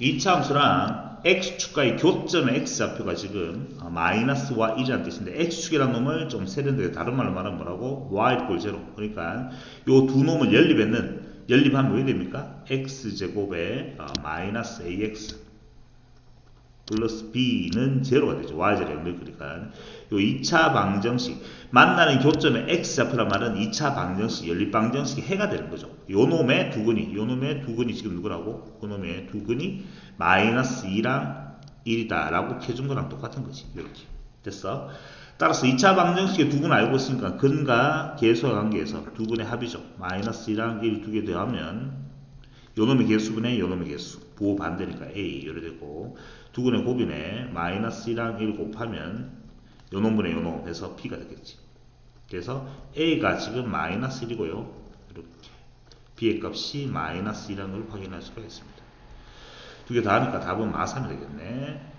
이차 함수랑 x축과의 교점의 x좌표가 지금 어, 마이너스 와 1이라는 뜻인데 x축이라는 놈을 좀 세련되게 다른 말로 말하면 뭐라고? y 제로 그러니까 요 두 놈을 연립했는 연립하면 왜 됩니까? x제곱에 어, 마이너스 ax 플러스 b는 제로가 되죠. y제로 연결이니까 요 2차 방정식 만나는 교점의 x좌표란 말은 2차 방정식 연립 방정식이 해가 되는 거죠. 요 놈의 두 근이 요 놈의 두 근이 지금 누구라고? 그 놈의 두 근이 마이너스 2랑 1이다 라고 해준 거랑 똑같은 거지. 이렇게 됐어. 따라서 2차 방정식의 두 근 알고 있으니까 근과 계수와 관계에서 두 근의 합이죠. 마이너스 2랑 1 두 개 더하면 요 놈의 개수분의 요 놈의 개수. 부호 반대니까 a 이래 되고 두 근의 곱이네 마이너스 1랑 1 곱하면 요 놈분의 요놈 해서 p가 되겠지. 그래서 a가 지금 마이너스 1이고요. 이렇게 b의 값이 마이너스 1이라는 걸 확인할 수가 있습니다. 두 개 다 하니까 답은 마삼이 되겠네